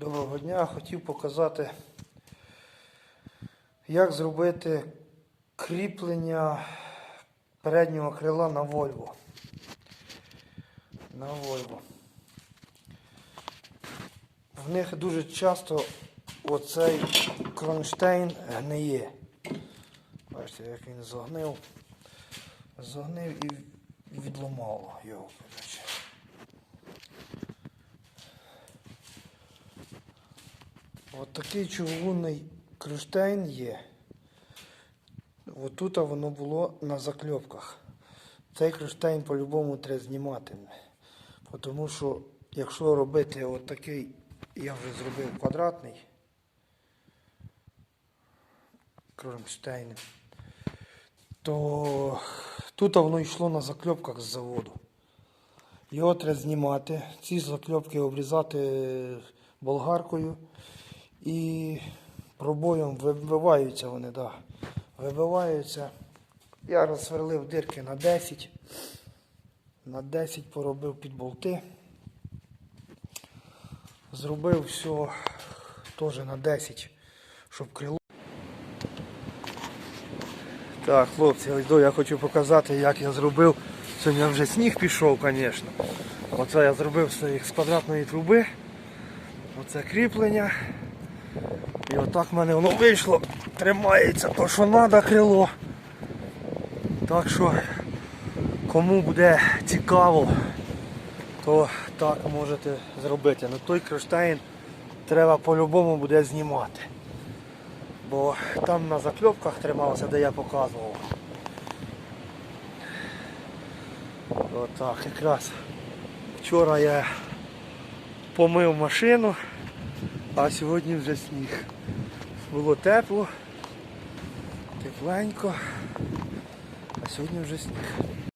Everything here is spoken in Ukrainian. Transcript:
Доброго дня. Хотів показати, як зробити кріплення переднього крила на Volvo. На Volvo. В них дуже часто оцей кронштейн гниє. Бачите, як він загнив. Загнив і відламало його. От такий чугунний кронштейн є. Отут воно було на закльопках. Цей кронштейн по-любому треба знімати. Тому що якщо робити от такий, я вже зробив квадратний кронштейн, то тут воно йшло на закльопках з заводу. Його треба знімати, ці закльопки обрізати болгаркою і пробоєм вибиваються вони, да. Вибиваються. Я розсверлив дирки на 10. На 10 поробив під болти. Зробив все теж на 10, щоб крило. Так, хлопці, до я хочу показати, як я зробив. Сьогодні вже сніг пішов, звісно. Оце я зробив з квадратної труби. Оце кріплення. І отак в мене воно вийшло. Тримається то, що треба крило. Так що, кому буде цікаво, то так можете зробити. Ну той кронштейн треба по-любому буде знімати. Бо там на закльопках тримався, де я показував. Отак, якраз вчора я помив машину, а сьогодні вже сніг. Було тепло, тепленько, а сьогодні вже сніг.